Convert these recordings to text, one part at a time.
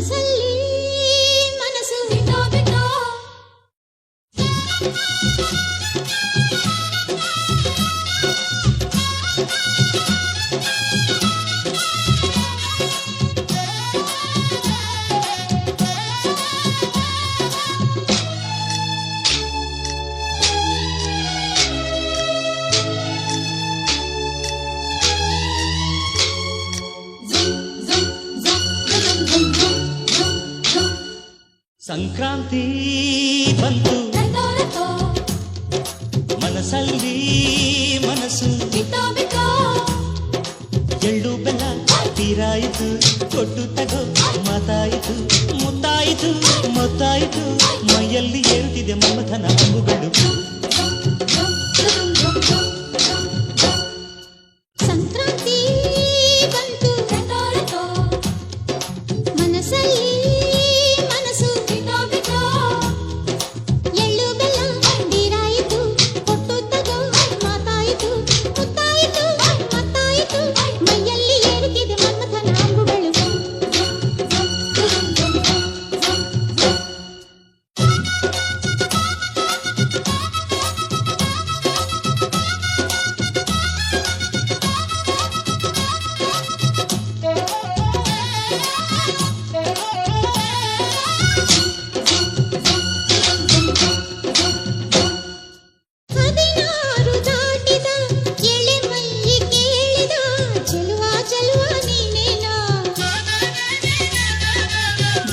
ಮನಸ್ಸಲ್ಲಿ ಮನಸ್ಸು ಬಿಟ್ಟೋ ಬಿಟ್ಟೋ ಸಂಕ್ರಾಂತಿ ಬಂತು. ಮನಸ್ಸಲ್ಲಿ ಮನಸ್ಸು. ಎಳ್ಳು ಬೆಲ್ಲ ತೀರಾಯಿತು ಕೊಟ್ಟು ತಗೋ ಮಾತಾಯಿತು ಮುತ್ತಾಯಿತು ಮುತ್ತಾಯಿತು. ಮೈಯಲ್ಲಿ ಏರುತ್ತಿದೆ ಮಮತನ ಅಂಬುಗಳು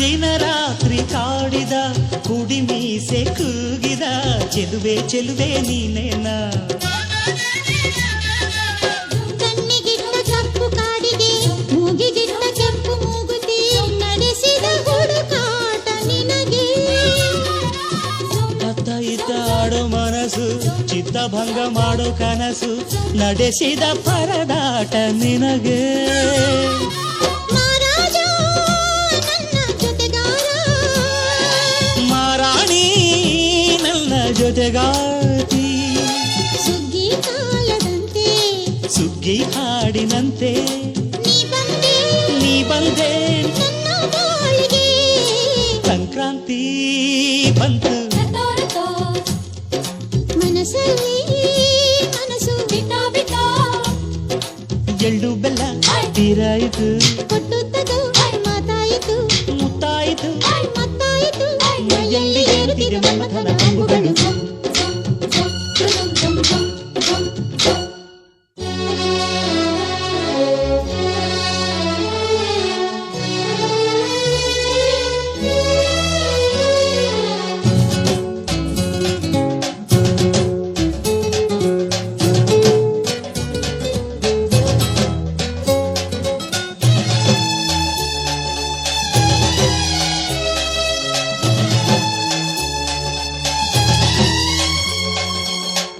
ದಿನ ರಾತ್ರಿ ಕಾಡಿದ ಕುಡಿ ಮೀಸೆ ಕೂಗಿದ ಚೆಲುವೆ ಚೆಲುವೆ ನೀನೇನ? ಆಡೋ ಮನಸ್ಸು ಚಿತ್ತಭಂಗ ಮಾಡೋ ಕನಸು ನಡೆಸಿದ ಪರದಾಟ ನಿನಗೆ. ಜೊತೆಗಾತಿ ಸುಗ್ಗಿ ಕಾಲದಂತೆ ಸುಗ್ಗಿ ಹಾಡಿನಂತೆ. ನೀ ಬಂದೆ. ಸಂಕ್ರಾಂತಿ ಬಂತು. ಮನಸ್ಸಲ್ಲಿ ಮನಸ್ಸು ಬಿಟ್ಟೋ ಬಿಟ್ಟೋ. ಎಳ್ಳು ಬೆಲ್ಲ ತೀರಾಯಿತು ಕೊಟ್ಟು ತಗೋ ಮಾತಾಯಿತು. ಮುತ್ತಾಯಿತು. ಮತ್ತಾಯಿತು ಎಲ್ಲಿ ಏರುತ್ತಿದೆ ಮನ್ಮಥನ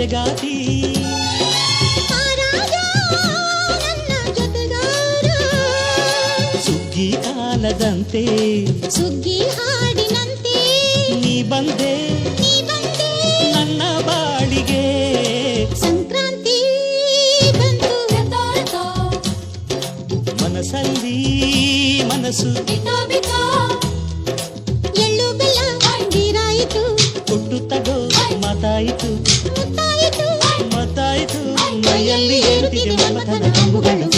ನನ್ನ ಜೊತೆಗಾತಿ ಮಹಾರಾಜ ನನ್ನ ಜೊತೆಗಾರ ಸುಗ್ಗಿ ಕಾಲದಂತೆ ಸುಗ್ಗಿ ಹಾಡಿನಂತೆ ನೀ ಬಂದೆ ನೀ ಬಂದೆ ನನ್ನ ಬಾಳಿಗೆ ಸಂಕ್ರಾಂತಿ ಬಂತು ಮನಸ್ಸಲ್ಲಿ ಮನಸ್ಸು முகனை